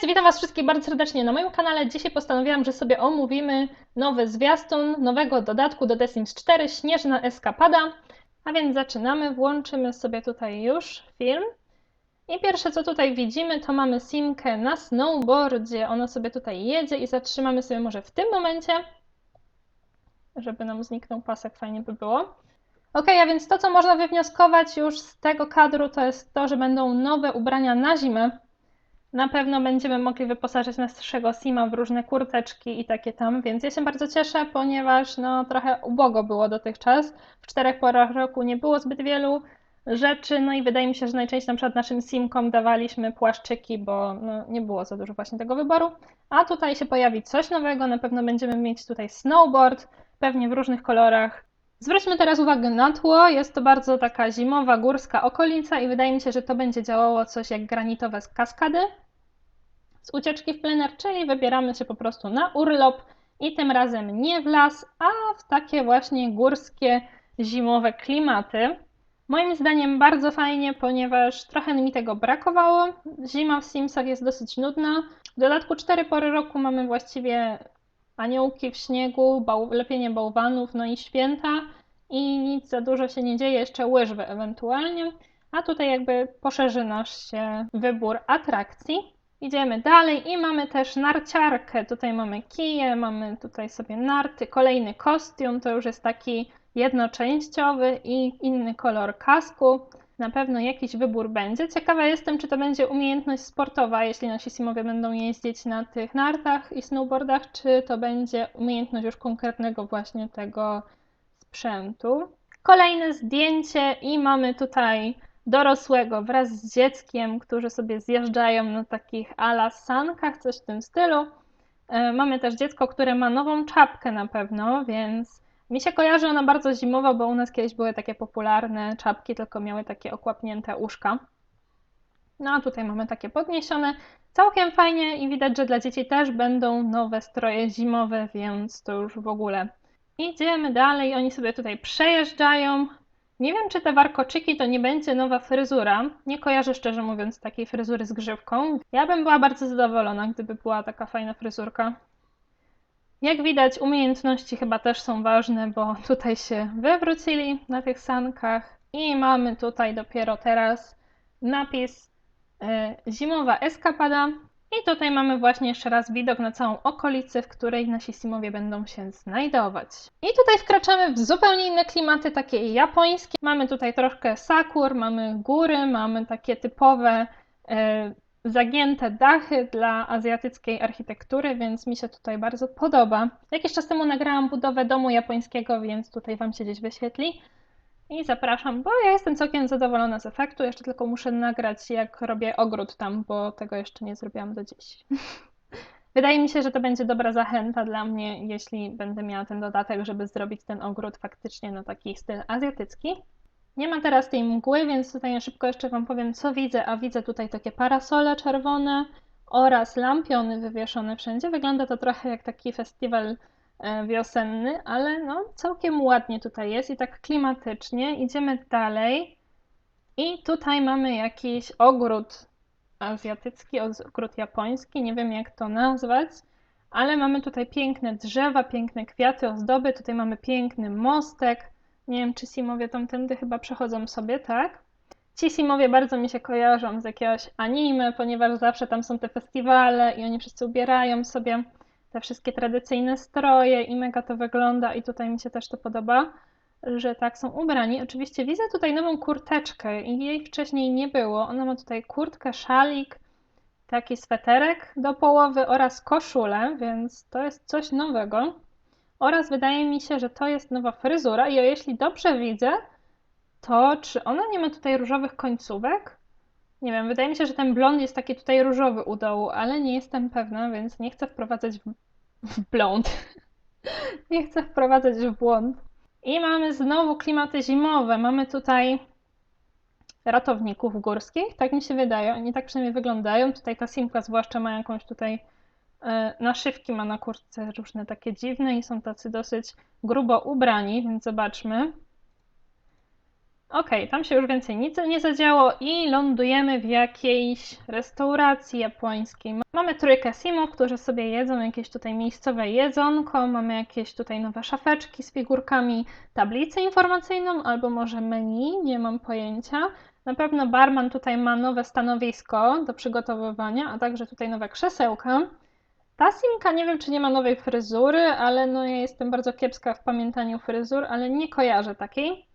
Cześć, witam Was wszystkich bardzo serdecznie na moim kanale. Dzisiaj postanowiłam, że sobie omówimy nowy zwiastun nowego dodatku do The Sims 4 Śnieżna Eskapada. A więc zaczynamy, włączymy sobie tutaj już film. I pierwsze co tutaj widzimy, to mamy Simkę na snowboardzie. Ona sobie tutaj jedzie i zatrzymamy sobie może w tym momencie, żeby nam zniknął pasek, fajnie by było. Ok, a więc to, co można wywnioskować już z tego kadru, to jest to, że będą nowe ubrania na zimę. Na pewno będziemy mogli wyposażyć naszego Sima w różne kurteczki i takie tam, więc ja się bardzo cieszę, ponieważ no trochę ubogo było dotychczas. W czterech porach roku nie było zbyt wielu rzeczy, no i wydaje mi się, że najczęściej na przykład naszym Simkom dawaliśmy płaszczyki, bo no, nie było za dużo właśnie tego wyboru. A tutaj się pojawi coś nowego, na pewno będziemy mieć tutaj snowboard, pewnie w różnych kolorach. Zwróćmy teraz uwagę na tło. Jest to bardzo taka zimowa, górska okolica i wydaje mi się, że to będzie działało coś jak granitowe z kaskady z ucieczki w plener, czyli wybieramy się po prostu na urlop i tym razem nie w las, a w takie właśnie górskie, zimowe klimaty. Moim zdaniem bardzo fajnie, ponieważ trochę mi tego brakowało. Zima w Simsach jest dosyć nudna. W dodatku cztery pory roku mamy właściwie aniołki w śniegu, bał, lepienie bałwanów, no i święta i nic za dużo się nie dzieje, jeszcze łyżwy ewentualnie. A tutaj jakby poszerzy nasz się wybór atrakcji. Idziemy dalej i mamy też narciarkę. Tutaj mamy kije, mamy tutaj sobie narty, kolejny kostium, to już jest taki jednoczęściowy i inny kolor kasku. Na pewno jakiś wybór będzie. Ciekawa jestem, czy to będzie umiejętność sportowa, jeśli nasi simowie będą jeździć na tych nartach i snowboardach, czy to będzie umiejętność już konkretnego właśnie tego sprzętu. Kolejne zdjęcie i mamy tutaj dorosłego wraz z dzieckiem, którzy sobie zjeżdżają na takich ala sankach, coś w tym stylu. E, mamy też dziecko, które ma nową czapkę na pewno, więc mi się kojarzy ona bardzo zimowa, bo u nas kiedyś były takie popularne czapki, tylko miały takie okłapnięte uszka. No a tutaj mamy takie podniesione. Całkiem fajnie i widać, że dla dzieci też będą nowe stroje zimowe, więc to już w ogóle. Idziemy dalej, oni sobie tutaj przejeżdżają. Nie wiem, czy te warkoczyki to nie będzie nowa fryzura. Nie kojarzę szczerze mówiąc takiej fryzury z grzywką. Ja bym była bardzo zadowolona, gdyby była taka fajna fryzurka. Jak widać, umiejętności chyba też są ważne, bo tutaj się wywrócili na tych sankach i mamy tutaj dopiero teraz napis y, zimowa eskapada. I tutaj mamy właśnie jeszcze raz widok na całą okolicę, w której nasi simowie będą się znajdować. I tutaj wkraczamy w zupełnie inne klimaty, takie japońskie. Mamy tutaj troszkę sakur, mamy góry, mamy takie typowe e, zagięte dachy dla azjatyckiej architektury, więc mi się tutaj bardzo podoba. Jakiś czas temu nagrałam budowę domu japońskiego, więc tutaj Wam się gdzieś wyświetli. I zapraszam, bo ja jestem całkiem zadowolona z efektu. Jeszcze tylko muszę nagrać, jak robię ogród tam, bo tego jeszcze nie zrobiłam do dziś. Wydaje mi się, że to będzie dobra zachęta dla mnie, jeśli będę miała ten dodatek, żeby zrobić ten ogród faktycznie na taki styl azjatycki. Nie ma teraz tej mgły, więc tutaj szybko jeszcze Wam powiem, co widzę. A widzę tutaj takie parasole czerwone oraz lampiony wywieszone wszędzie. Wygląda to trochę jak taki festiwal E, wiosenny, ale no całkiem ładnie tutaj jest i tak klimatycznie. Idziemy dalej i tutaj mamy jakiś ogród azjatycki, ogród japoński, nie wiem jak to nazwać, ale mamy tutaj piękne drzewa, piękne kwiaty, ozdoby, tutaj mamy piękny mostek. Nie wiem, czy Simowie tamtędy chyba przechodzą sobie, tak? Ci Simowie bardzo mi się kojarzą z jakiegoś anime, ponieważ zawsze tam są te festiwale i oni wszyscy ubierają sobie te wszystkie tradycyjne stroje i mega to wygląda i tutaj mi się też to podoba, że tak są ubrani. Oczywiście widzę tutaj nową kurteczkę i jej wcześniej nie było. Ona ma tutaj kurtkę, szalik, taki sweterek do połowy oraz koszulę, więc to jest coś nowego. Oraz wydaje mi się, że to jest nowa fryzura i o jeśli dobrze widzę, to czy ona nie ma tutaj różowych końcówek? Nie wiem, wydaje mi się, że ten blond jest taki tutaj różowy u dołu, ale nie jestem pewna, więc nie chcę wprowadzać w, w blond. nie chcę wprowadzać w błąd. I mamy znowu klimaty zimowe. Mamy tutaj ratowników górskich, tak mi się wydaje. Oni tak przynajmniej wyglądają. Tutaj ta simka zwłaszcza ma jakąś tutaj naszywki, ma na kurtce różne takie dziwne i są tacy dosyć grubo ubrani, więc zobaczmy. Okej, tam się już więcej nic nie zadziało i lądujemy w jakiejś restauracji japońskiej. Mamy trójkę simów, którzy sobie jedzą jakieś tutaj miejscowe jedzonko, mamy jakieś tutaj nowe szafeczki z figurkami, tablicę informacyjną albo może menu, nie mam pojęcia. Na pewno barman tutaj ma nowe stanowisko do przygotowywania, a także tutaj nowe krzesełka. Ta simka nie wiem, czy nie ma nowej fryzury, ale no ja jestem bardzo kiepska w pamiętaniu fryzur, ale nie kojarzę takiej.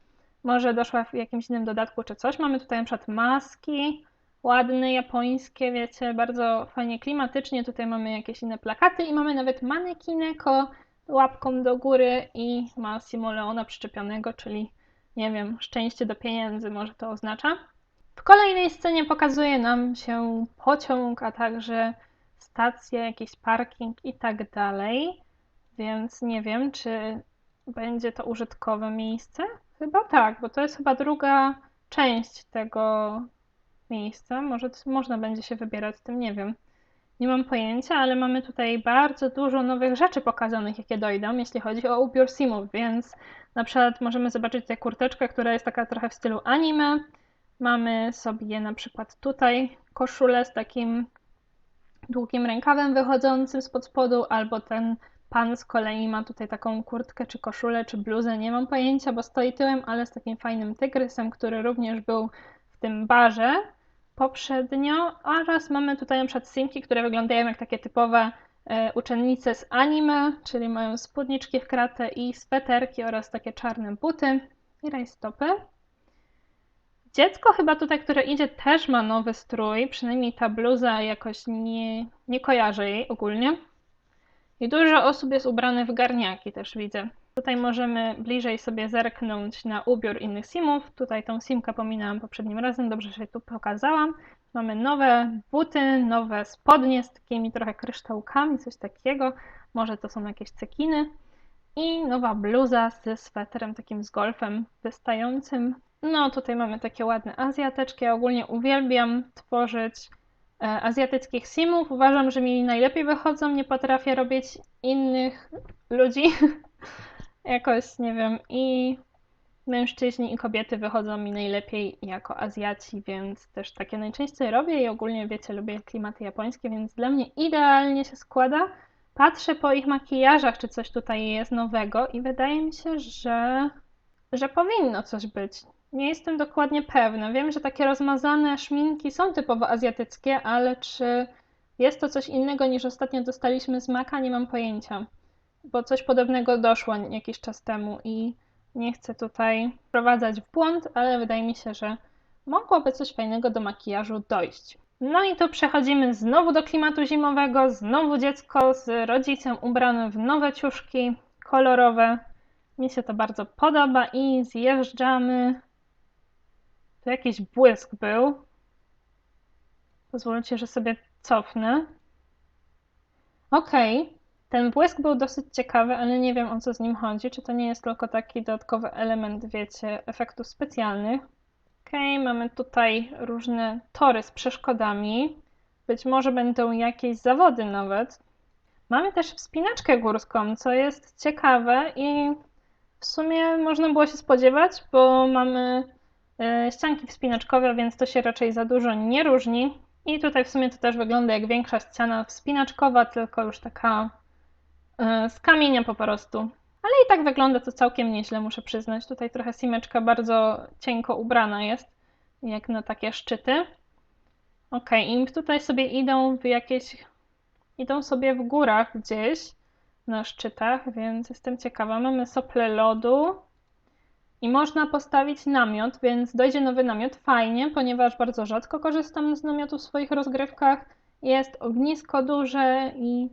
Może doszła w jakimś innym dodatku czy coś. Mamy tutaj na przykład maski, ładne, japońskie, wiecie, bardzo fajnie klimatycznie. Tutaj mamy jakieś inne plakaty i mamy nawet manekineko łapką do góry i ma Simoleona przyczepionego, czyli nie wiem, szczęście do pieniędzy może to oznacza. W kolejnej scenie pokazuje nam się pociąg, a także stacja, jakiś parking i tak dalej. Więc nie wiem, czy będzie to użytkowe miejsce. Chyba tak, bo to jest chyba druga część tego miejsca. Może można będzie się wybierać tym, nie wiem. Nie mam pojęcia, ale mamy tutaj bardzo dużo nowych rzeczy pokazanych, jakie dojdą, jeśli chodzi o ubiór simów, więc na przykład możemy zobaczyć tę kurteczkę, która jest taka trochę w stylu anime. Mamy sobie na przykład tutaj koszulę z takim długim rękawem wychodzącym spod spodu, albo ten pan z kolei ma tutaj taką kurtkę, czy koszulę, czy bluzę, nie mam pojęcia, bo stoi tyłem, ale z takim fajnym tygrysem, który również był w tym barze poprzednio. Oraz mamy tutaj na przykład simki, które wyglądają jak takie typowe e, uczennice z anime, czyli mają spódniczki w kratę i sweterki oraz takie czarne buty i rajstopy. Dziecko chyba tutaj, które idzie, też ma nowy strój, przynajmniej ta bluza jakoś nie, nie kojarzę jej ogólnie. I dużo osób jest ubranych w garniaki, też widzę. Tutaj możemy bliżej sobie zerknąć na ubiór innych simów. Tutaj tą simkę pominęłam poprzednim razem, dobrze się tu pokazałam. Mamy nowe buty, nowe spodnie z takimi trochę kryształkami, coś takiego. Może to są jakieś cekiny. I nowa bluza ze sweterem takim z golfem wystającym. No tutaj mamy takie ładne azjateczki. Ja ogólnie uwielbiam tworzyć E, azjatyckich simów. Uważam, że mi najlepiej wychodzą. Nie potrafię robić innych ludzi. Jakoś, nie wiem. I mężczyźni i kobiety wychodzą mi najlepiej jako Azjaci, więc też takie najczęściej robię i ogólnie, wiecie, lubię klimaty japońskie, więc dla mnie idealnie się składa. Patrzę po ich makijażach, czy coś tutaj jest nowego i wydaje mi się, że, że powinno coś być. Nie jestem dokładnie pewna. Wiem, że takie rozmazane szminki są typowo azjatyckie, ale czy jest to coś innego niż ostatnio dostaliśmy z Maka, nie mam pojęcia. Bo coś podobnego doszło jakiś czas temu i nie chcę tutaj wprowadzać w błąd, ale wydaje mi się, że mogłoby coś fajnego do makijażu dojść. No i tu przechodzimy znowu do klimatu zimowego, znowu dziecko z rodzicem ubrane w nowe ciuszki kolorowe. Mi się to bardzo podoba i zjeżdżamy tu jakiś błysk był. Pozwólcie, że sobie cofnę. Okej, okay. ten błysk był dosyć ciekawy, ale nie wiem o co z nim chodzi. Czy to nie jest tylko taki dodatkowy element, wiecie, efektów specjalnych? Okej, okay, mamy tutaj różne tory z przeszkodami. Być może będą jakieś zawody nawet. Mamy też wspinaczkę górską, co jest ciekawe i w sumie można było się spodziewać, bo mamy ścianki wspinaczkowe, więc to się raczej za dużo nie różni. I tutaj w sumie to też wygląda jak większa ściana wspinaczkowa, tylko już taka e, z kamienia po prostu. Ale i tak wygląda to całkiem nieźle, muszę przyznać. Tutaj trochę simeczka bardzo cienko ubrana jest, jak na takie szczyty. Ok, i tutaj sobie idą w jakieś... Idą sobie w górach gdzieś na szczytach, więc jestem ciekawa. Mamy sople lodu, i można postawić namiot, więc dojdzie nowy namiot. Fajnie, ponieważ bardzo rzadko korzystam z namiotu w swoich rozgrywkach. Jest ognisko duże i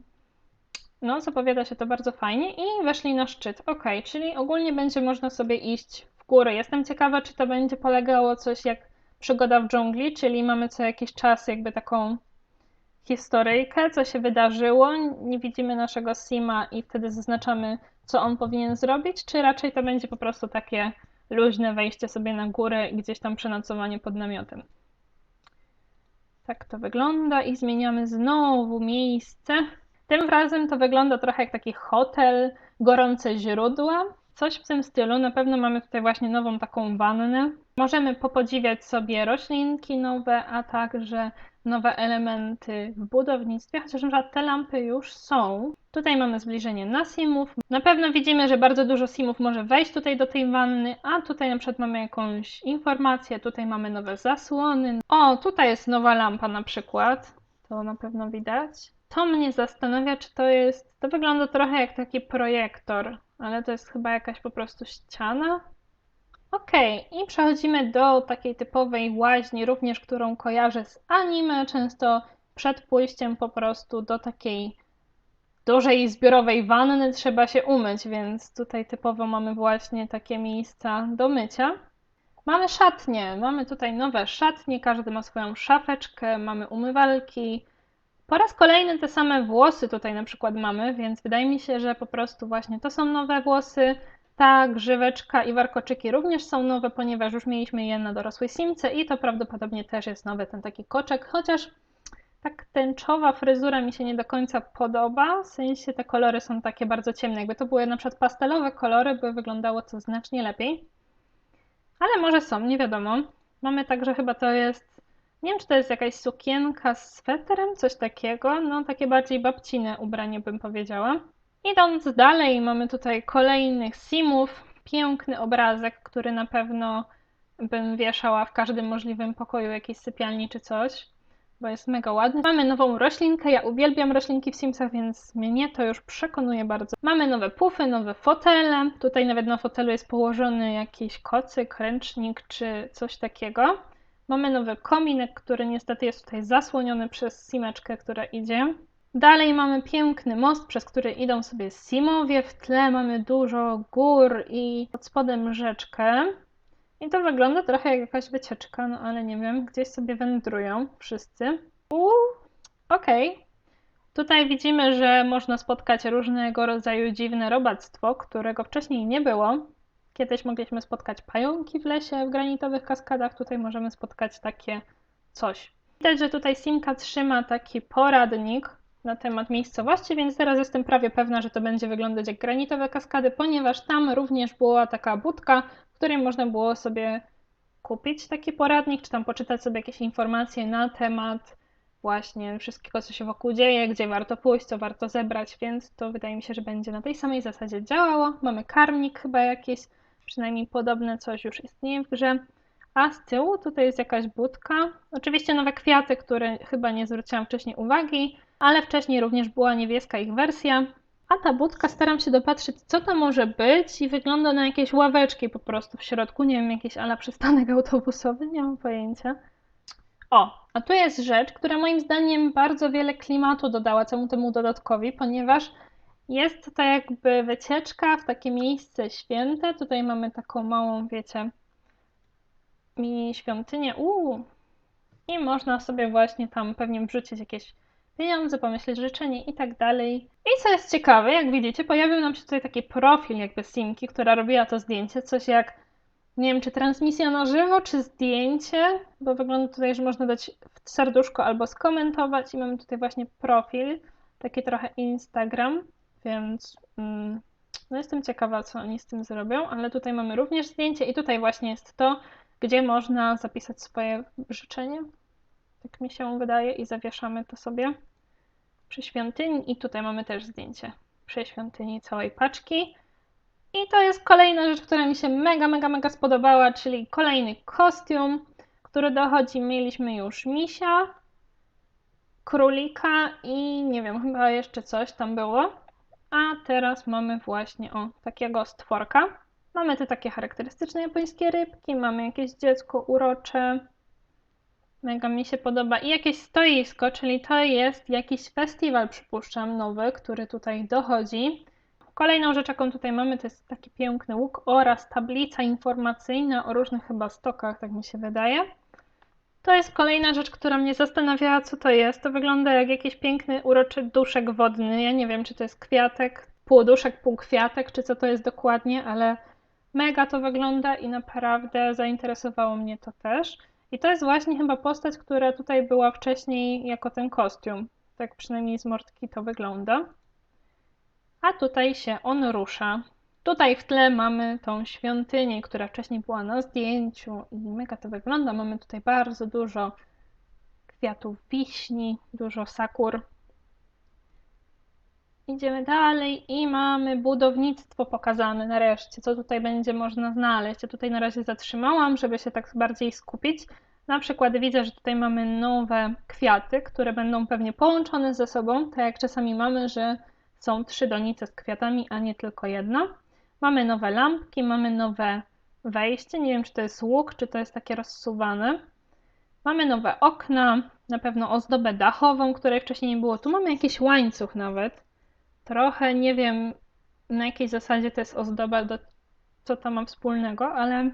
no, zapowiada się to bardzo fajnie. I weszli na szczyt. Ok, czyli ogólnie będzie można sobie iść w górę. Jestem ciekawa, czy to będzie polegało coś jak przygoda w dżungli, czyli mamy co jakiś czas jakby taką historyjkę, co się wydarzyło. Nie widzimy naszego Sima i wtedy zaznaczamy co on powinien zrobić, czy raczej to będzie po prostu takie luźne wejście sobie na górę i gdzieś tam przenocowanie pod namiotem. Tak to wygląda i zmieniamy znowu miejsce. Tym razem to wygląda trochę jak taki hotel, gorące źródła. coś w tym stylu. Na pewno mamy tutaj właśnie nową taką wannę. Możemy popodziwiać sobie roślinki nowe, a także nowe elementy w budownictwie, chociaż na te lampy już są. Tutaj mamy zbliżenie na simów. Na pewno widzimy, że bardzo dużo simów może wejść tutaj do tej wanny, a tutaj na przykład mamy jakąś informację, tutaj mamy nowe zasłony. O, tutaj jest nowa lampa na przykład, to na pewno widać. To mnie zastanawia, czy to jest, to wygląda trochę jak taki projektor, ale to jest chyba jakaś po prostu ściana. Okej, i przechodzimy do takiej typowej łaźni, również którą kojarzę z anime. Często przed pójściem po prostu do takiej dużej zbiorowej wanny trzeba się umyć, więc tutaj typowo mamy właśnie takie miejsca do mycia. Mamy szatnie, mamy tutaj nowe szatnie, każdy ma swoją szafeczkę, mamy umywalki. Po raz kolejny te same włosy tutaj na przykład mamy, więc wydaje mi się, że po prostu właśnie to są nowe włosy. Ta grzyweczka i warkoczyki również są nowe, ponieważ już mieliśmy je na dorosłej simce i to prawdopodobnie też jest nowy ten taki koczek, chociaż tak tęczowa fryzura mi się nie do końca podoba, w sensie te kolory są takie bardzo ciemne, jakby to były na przykład pastelowe kolory, by wyglądało to znacznie lepiej. Ale może są, nie wiadomo. Mamy także chyba to jest, nie wiem czy to jest jakaś sukienka z sweterem, coś takiego, no takie bardziej babcine ubranie bym powiedziała. Idąc dalej, mamy tutaj kolejnych simów. Piękny obrazek, który na pewno bym wieszała w każdym możliwym pokoju jakiejś sypialni czy coś, bo jest mega ładny. Mamy nową roślinkę, ja uwielbiam roślinki w Simsach, więc mnie to już przekonuje bardzo. Mamy nowe pufy, nowe fotele. Tutaj nawet na fotelu jest położony jakiś kocyk, ręcznik czy coś takiego. Mamy nowy kominek, który niestety jest tutaj zasłoniony przez simeczkę, która idzie. Dalej mamy piękny most, przez który idą sobie Simowie. W tle mamy dużo gór i pod spodem rzeczkę. I to wygląda trochę jak jakaś wycieczka, no ale nie wiem, gdzieś sobie wędrują wszyscy. Uuu, okej. Okay. Tutaj widzimy, że można spotkać różnego rodzaju dziwne robactwo, którego wcześniej nie było. Kiedyś mogliśmy spotkać pająki w lesie, w granitowych kaskadach. Tutaj możemy spotkać takie coś. Widać, że tutaj Simka trzyma taki poradnik, na temat miejscowości, więc teraz jestem prawie pewna, że to będzie wyglądać jak granitowe kaskady, ponieważ tam również była taka budka, w której można było sobie kupić taki poradnik, czy tam poczytać sobie jakieś informacje na temat właśnie wszystkiego, co się wokół dzieje, gdzie warto pójść, co warto zebrać, więc to wydaje mi się, że będzie na tej samej zasadzie działało. Mamy karmnik chyba jakieś, przynajmniej podobne coś już istnieje w grze. A z tyłu tutaj jest jakaś budka. Oczywiście nowe kwiaty, które chyba nie zwróciłam wcześniej uwagi ale wcześniej również była niebieska ich wersja. A ta budka staram się dopatrzeć, co to może być i wygląda na jakieś ławeczki po prostu w środku. Nie wiem, jakiś ala przystanek autobusowy, nie mam pojęcia. O, a tu jest rzecz, która moim zdaniem bardzo wiele klimatu dodała całemu temu dodatkowi, ponieważ jest to jakby wycieczka w takie miejsce święte. Tutaj mamy taką małą, wiecie, mini świątynię. Uuu. I można sobie właśnie tam pewnie wrzucić jakieś pieniądze, pomyśleć życzenie i tak dalej. I co jest ciekawe, jak widzicie, pojawił nam się tutaj taki profil jakby Simki, która robiła to zdjęcie, coś jak nie wiem, czy transmisja na żywo, czy zdjęcie, bo wygląda tutaj, że można dać w serduszko albo skomentować i mamy tutaj właśnie profil, taki trochę Instagram, więc mm, no jestem ciekawa, co oni z tym zrobią, ale tutaj mamy również zdjęcie i tutaj właśnie jest to, gdzie można zapisać swoje życzenie, tak mi się wydaje, i zawieszamy to sobie przy świątyni. I tutaj mamy też zdjęcie przy świątyni całej paczki. I to jest kolejna rzecz, która mi się mega, mega, mega spodobała, czyli kolejny kostium, który dochodzi. Mieliśmy już misia, królika i nie wiem, chyba jeszcze coś tam było. A teraz mamy właśnie o takiego stworka. Mamy te takie charakterystyczne japońskie rybki, mamy jakieś dziecko urocze, Mega mi się podoba. I jakieś stoisko, czyli to jest jakiś festiwal, przypuszczam, nowy, który tutaj dochodzi. Kolejną rzecz, jaką tutaj mamy, to jest taki piękny łuk oraz tablica informacyjna o różnych chyba stokach, tak mi się wydaje. To jest kolejna rzecz, która mnie zastanawiała, co to jest. To wygląda jak jakiś piękny, uroczy duszek wodny. Ja nie wiem, czy to jest kwiatek, półduszek, półkwiatek, czy co to jest dokładnie, ale mega to wygląda i naprawdę zainteresowało mnie to też. I to jest właśnie chyba postać, która tutaj była wcześniej jako ten kostium. Tak przynajmniej z mordki to wygląda. A tutaj się on rusza. Tutaj w tle mamy tą świątynię, która wcześniej była na zdjęciu i mega to wygląda. Mamy tutaj bardzo dużo kwiatów wiśni, dużo sakur. Idziemy dalej i mamy budownictwo pokazane nareszcie, co tutaj będzie można znaleźć. Ja tutaj na razie zatrzymałam, żeby się tak bardziej skupić. Na przykład widzę, że tutaj mamy nowe kwiaty, które będą pewnie połączone ze sobą, tak jak czasami mamy, że są trzy donice z kwiatami, a nie tylko jedna. Mamy nowe lampki, mamy nowe wejście. Nie wiem, czy to jest łuk, czy to jest takie rozsuwane. Mamy nowe okna, na pewno ozdobę dachową, której wcześniej nie było. Tu mamy jakiś łańcuch nawet. Trochę nie wiem, na jakiej zasadzie to jest ozdoba, do, co to ma wspólnego, ale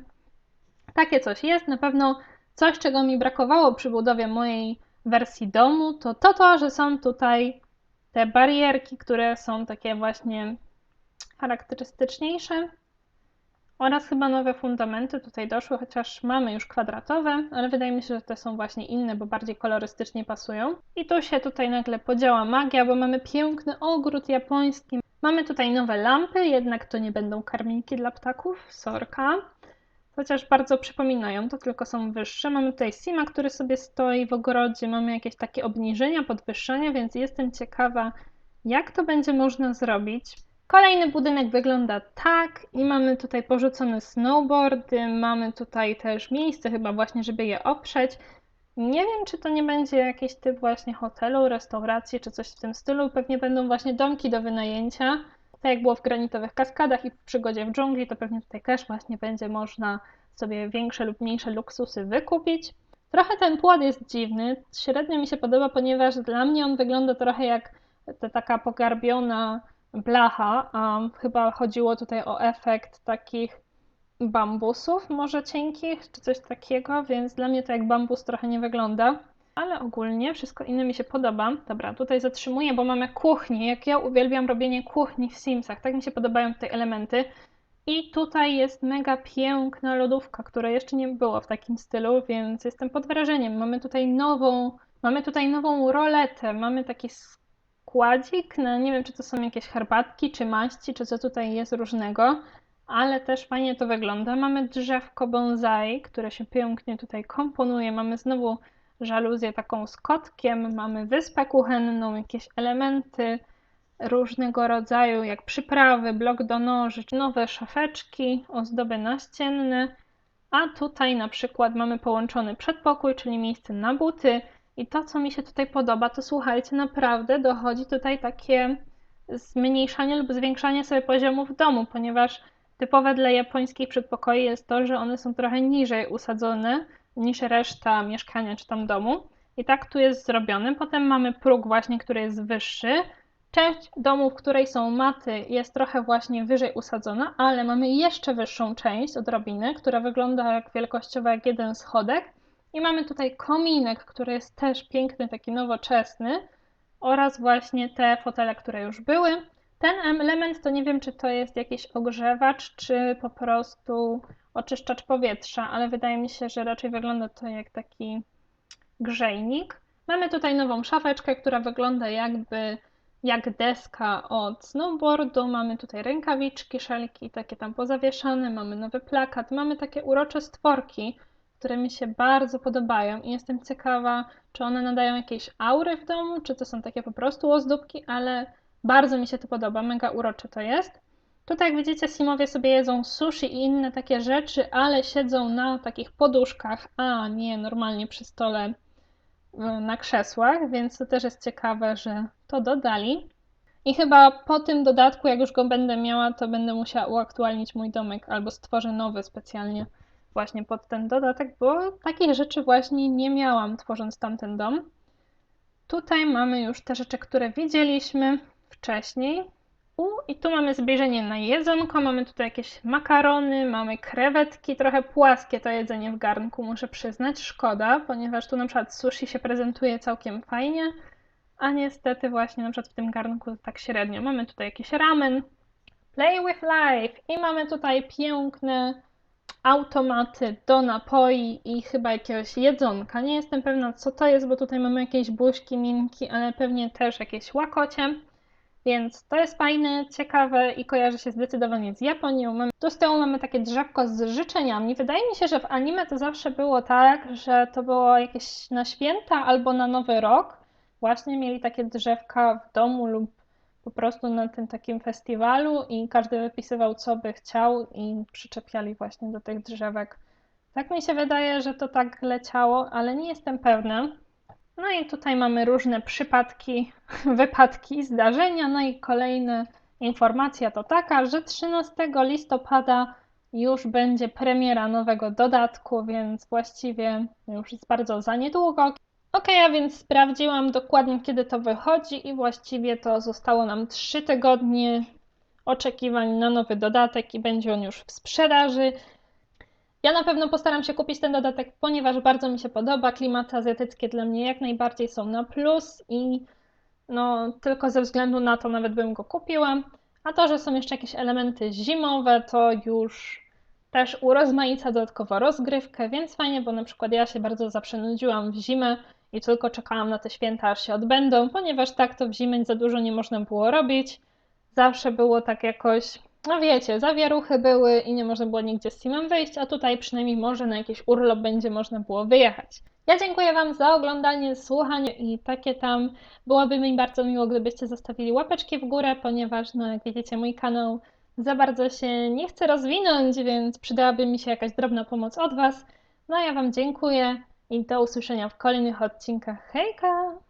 takie coś jest. Na pewno coś, czego mi brakowało przy budowie mojej wersji domu, to to, to że są tutaj te barierki, które są takie właśnie charakterystyczniejsze. Oraz chyba nowe fundamenty tutaj doszły, chociaż mamy już kwadratowe, ale wydaje mi się, że te są właśnie inne, bo bardziej kolorystycznie pasują. I tu się tutaj nagle podziała magia, bo mamy piękny ogród japoński. Mamy tutaj nowe lampy, jednak to nie będą karminki dla ptaków, sorka. Chociaż bardzo przypominają, to tylko są wyższe. Mamy tutaj Sima, który sobie stoi w ogrodzie, mamy jakieś takie obniżenia, podwyższenia, więc jestem ciekawa, jak to będzie można zrobić. Kolejny budynek wygląda tak i mamy tutaj porzucone snowboardy, mamy tutaj też miejsce chyba właśnie, żeby je oprzeć. Nie wiem, czy to nie będzie jakiś typ właśnie hotelu, restauracji, czy coś w tym stylu. Pewnie będą właśnie domki do wynajęcia. Tak jak było w granitowych kaskadach i w przygodzie w dżungli, to pewnie tutaj też właśnie będzie można sobie większe lub mniejsze luksusy wykupić. Trochę ten płot jest dziwny, średnio mi się podoba, ponieważ dla mnie on wygląda trochę jak ta taka pogarbiona blacha. Chyba chodziło tutaj o efekt takich bambusów, może cienkich, czy coś takiego, więc dla mnie to jak bambus trochę nie wygląda. Ale ogólnie wszystko inne mi się podoba. Dobra, tutaj zatrzymuję, bo mamy kuchnię. Jak ja uwielbiam robienie kuchni w Simsach, tak mi się podobają tutaj elementy. I tutaj jest mega piękna lodówka, która jeszcze nie było w takim stylu, więc jestem pod wrażeniem. Mamy tutaj nową, mamy tutaj nową roletę, mamy taki składzik, no nie wiem, czy to są jakieś herbatki, czy maści, czy co tutaj jest różnego, ale też fajnie to wygląda. Mamy drzewko bonsai, które się pięknie tutaj komponuje. Mamy znowu żaluzję taką z kotkiem, mamy wyspę kuchenną, jakieś elementy różnego rodzaju, jak przyprawy, blok do noży, nowe szafeczki, ozdoby naścienne, a tutaj na przykład mamy połączony przedpokój, czyli miejsce na buty, i to, co mi się tutaj podoba, to słuchajcie, naprawdę dochodzi tutaj takie zmniejszanie lub zwiększanie sobie poziomu w domu, ponieważ typowe dla japońskich przedpokoi jest to, że one są trochę niżej usadzone niż reszta mieszkania czy tam domu. I tak tu jest zrobiony. Potem mamy próg właśnie, który jest wyższy. Część domu, w której są maty, jest trochę właśnie wyżej usadzona, ale mamy jeszcze wyższą część odrobiny, która wygląda jak wielkościowo jak jeden schodek i mamy tutaj kominek, który jest też piękny, taki nowoczesny oraz właśnie te fotele, które już były. Ten element to nie wiem, czy to jest jakiś ogrzewacz, czy po prostu oczyszczacz powietrza, ale wydaje mi się, że raczej wygląda to jak taki grzejnik. Mamy tutaj nową szafeczkę, która wygląda jakby jak deska od snowboardu. Mamy tutaj rękawiczki, szelki takie tam pozawieszane, mamy nowy plakat, mamy takie urocze stworki, które mi się bardzo podobają i jestem ciekawa, czy one nadają jakieś aury w domu, czy to są takie po prostu ozdóbki, ale bardzo mi się to podoba, mega urocze to jest. Tutaj, jak widzicie, Simowie sobie jedzą sushi i inne takie rzeczy, ale siedzą na takich poduszkach, a nie normalnie przy stole na krzesłach, więc to też jest ciekawe, że to dodali. I chyba po tym dodatku, jak już go będę miała, to będę musiała uaktualnić mój domek albo stworzę nowy specjalnie właśnie pod ten dodatek, bo takich rzeczy właśnie nie miałam tworząc tamten dom. Tutaj mamy już te rzeczy, które widzieliśmy wcześniej. U, I tu mamy zbliżenie na jedzonko, mamy tutaj jakieś makarony, mamy krewetki, trochę płaskie to jedzenie w garnku, muszę przyznać, szkoda, ponieważ tu na przykład sushi się prezentuje całkiem fajnie, a niestety właśnie na przykład w tym garnku tak średnio. Mamy tutaj jakiś ramen, play with life i mamy tutaj piękne automaty do napoi i chyba jakiegoś jedzonka. Nie jestem pewna, co to jest, bo tutaj mamy jakieś buźki, minki, ale pewnie też jakieś łakocie. Więc to jest fajne, ciekawe i kojarzy się zdecydowanie z Japonią. Mamy, tu z tyłu mamy takie drzewko z życzeniami. Wydaje mi się, że w anime to zawsze było tak, że to było jakieś na święta albo na Nowy Rok. Właśnie mieli takie drzewka w domu lub po prostu na tym takim festiwalu i każdy wypisywał, co by chciał i przyczepiali właśnie do tych drzewek. Tak mi się wydaje, że to tak leciało, ale nie jestem pewna. No i tutaj mamy różne przypadki, wypadki, zdarzenia. No i kolejna informacja to taka, że 13 listopada już będzie premiera nowego dodatku, więc właściwie już jest bardzo za niedługo. Ok, a więc sprawdziłam dokładnie, kiedy to wychodzi i właściwie to zostało nam 3 tygodnie oczekiwań na nowy dodatek i będzie on już w sprzedaży. Ja na pewno postaram się kupić ten dodatek, ponieważ bardzo mi się podoba. Klimaty azjatyckie dla mnie jak najbardziej są na plus i no tylko ze względu na to nawet bym go kupiła. A to, że są jeszcze jakieś elementy zimowe, to już też urozmaica dodatkowo rozgrywkę, więc fajnie, bo na przykład ja się bardzo zawsze w zimę i tylko czekałam na te święta, aż się odbędą, ponieważ tak to w zimę za dużo nie można było robić. Zawsze było tak jakoś, no wiecie, zawieruchy były i nie można było nigdzie z Simem wyjść, a tutaj przynajmniej może na jakiś urlop będzie można było wyjechać. Ja dziękuję Wam za oglądanie, słuchanie i takie tam. Byłoby mi bardzo miło, gdybyście zostawili łapeczki w górę, ponieważ, no jak widzicie, mój kanał za bardzo się nie chce rozwinąć, więc przydałaby mi się jakaś drobna pomoc od Was. No ja Wam dziękuję i do usłyszenia w kolejnych odcinkach. Hejka!